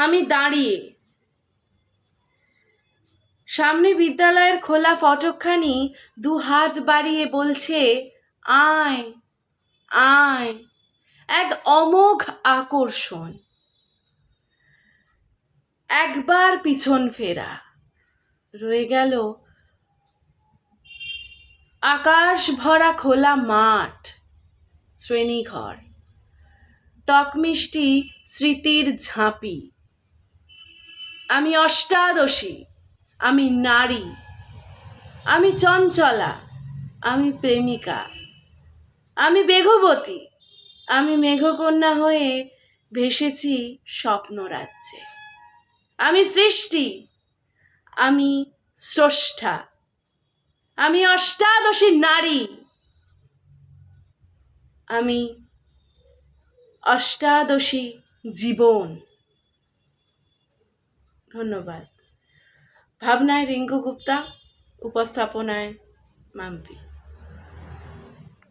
আমি দাঁড়িয়ে। সামনে বিদ্যালয়ের খোলা ফটকখানি দু হাত বাড়িয়ে বলছে, আয় আয়। এক অমোঘ আকর্ষণ। একবার পিছন ফেরা। রয়ে গেল আকাশ ভরা খোলা মাঠ, শ্রেণীঘর। টকমিষ্টি স্মৃতির ঝাঁপি। আমি অষ্টাদশী, আমি নারী, আমি চঞ্চলা, আমি প্রেমিকা, আমি বেঘবতী আমি মেঘকন্যা হয়ে ভেসেছি স্বপ্নরাজ্যে। আমি সৃষ্টি, আমি স্রষ্টা, আমি অষ্টাদশী নারী, আমি অষ্টাদশী জীবন। ধন্যবাদ। ভাবনায় রিঙ্কু গুপ্তা উপস্থাপনায় মাম্পি।